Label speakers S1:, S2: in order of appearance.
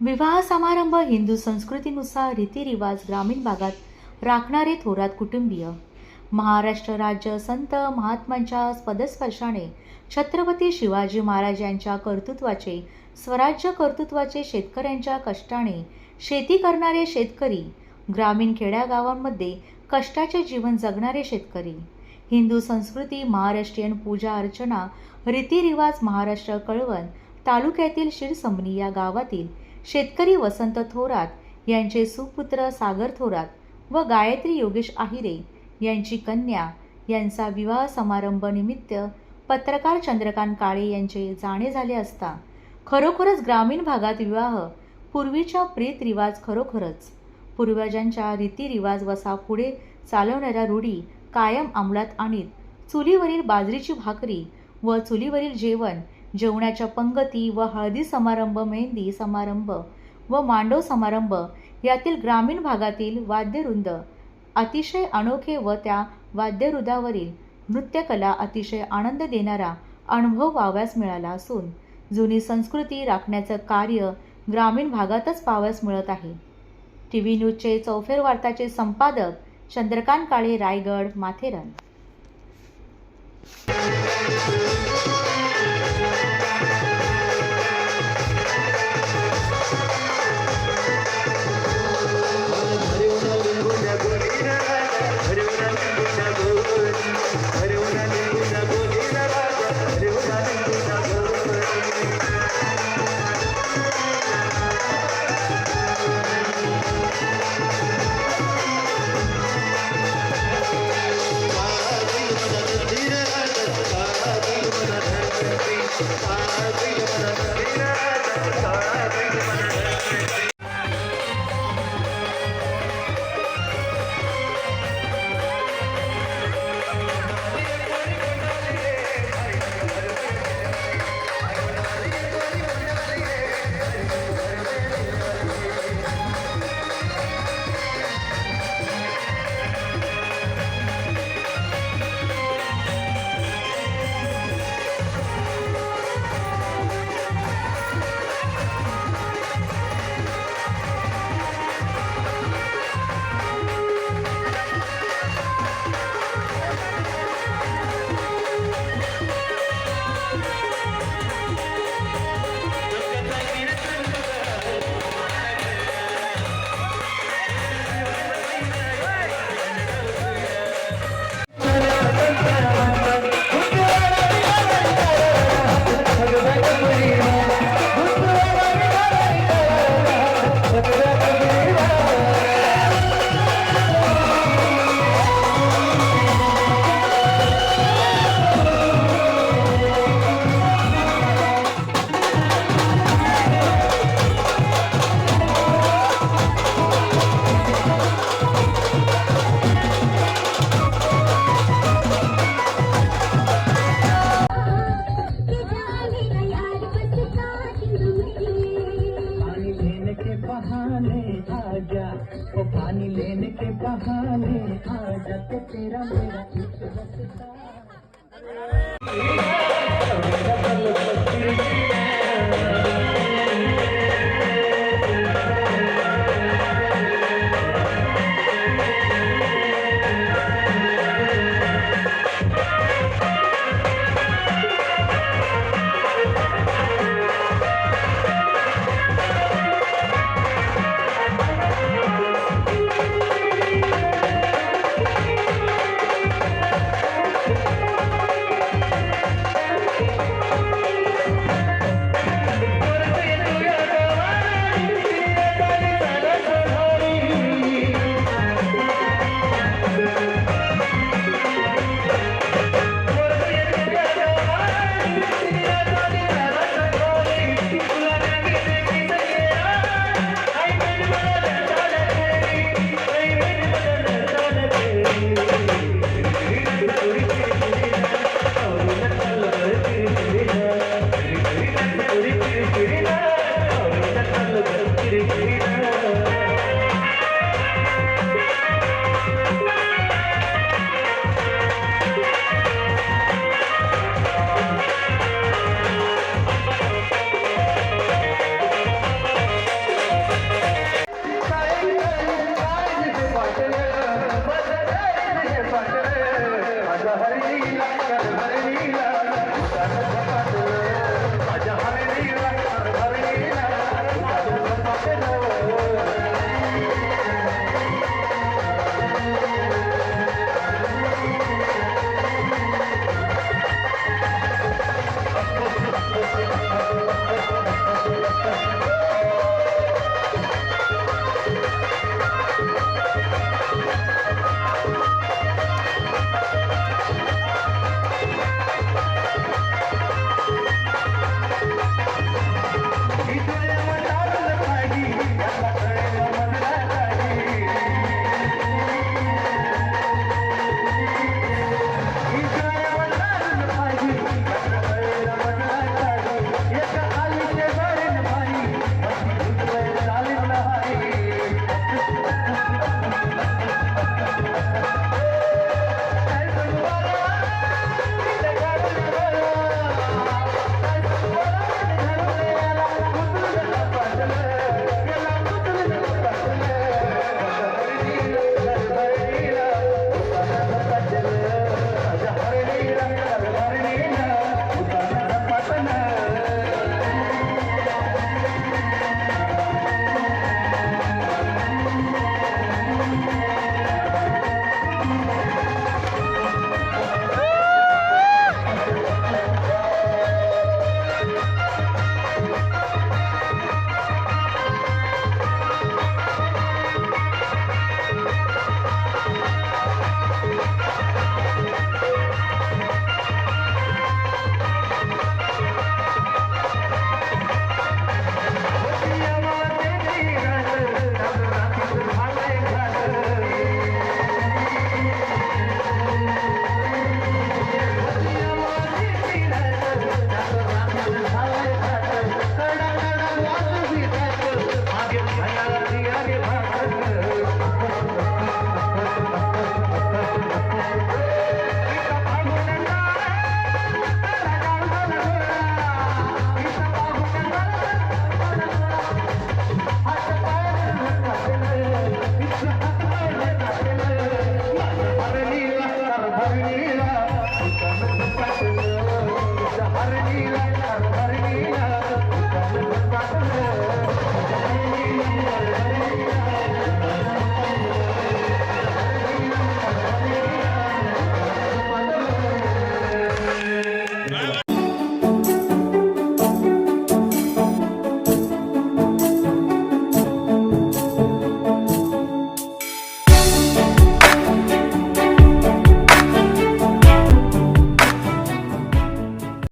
S1: विवाह समारंभ हिंदू संस्कृतीनुसार रीतिरिवाज ग्रामीण भागात राखणारे थोरात कुटुंबीय. महाराष्ट्र राज्य संत महात्मांच्या पदस्पर्शाने छत्रपती शिवाजी महाराज यांच्या कर्तृत्वाचे स्वराज्य कर्तृत्वाचे शेतकऱ्यांच्या कष्टाने शेती करणारे शेतकरी ग्रामीण खेड्यागावांमध्ये कष्टाचे जीवन जगणारे शेतकरी. हिंदू संस्कृती महाराष्ट्रीयन पूजा अर्चना रीतिरिवाज महाराष्ट्र कळवण तालुक्यातील शिरसमनी या गावातील शेतकरी वसंत थोरात यांचे सुपुत्र सागर थोरात व गायत्री योगेश आहिरे यांची कन्या यांचा विवाह समारंभ निमित्त पत्रकार चंद्रकांत काळे यांचे जाणे झाले असता खरोखरच ग्रामीण भागात विवाह पूर्वीच्या प्रीत रिवाज खरोखरच. पूर्वजांच्या रीतिरिवाज वसा पुढे चालवणाऱ्या रूढी कायम अंमलात आणीत चुलीवरील बाजरीची भाकरी व चुलीवरील जेवण जेवणाच्या पंगती व हळदी समारंभ मेहंदी समारंभ व मांडव समारंभ यातील ग्रामीण भागातील वाद्यवृंद अतिशय अनोखे व त्या वाद्यरुदावरील नृत्यकला अतिशय आनंद देणारा अनुभव वाव्यास मिळाला असून जुनी संस्कृती राखण्याचं कार्य ग्रामीण भागातच पाहावयास मिळत आहे. टी व्ही न्यूजचे चौफेर वार्ताचे संपादक चंद्रकांत काळे रायगड माथेरन.
S2: पानी लेने के तेरा मेरा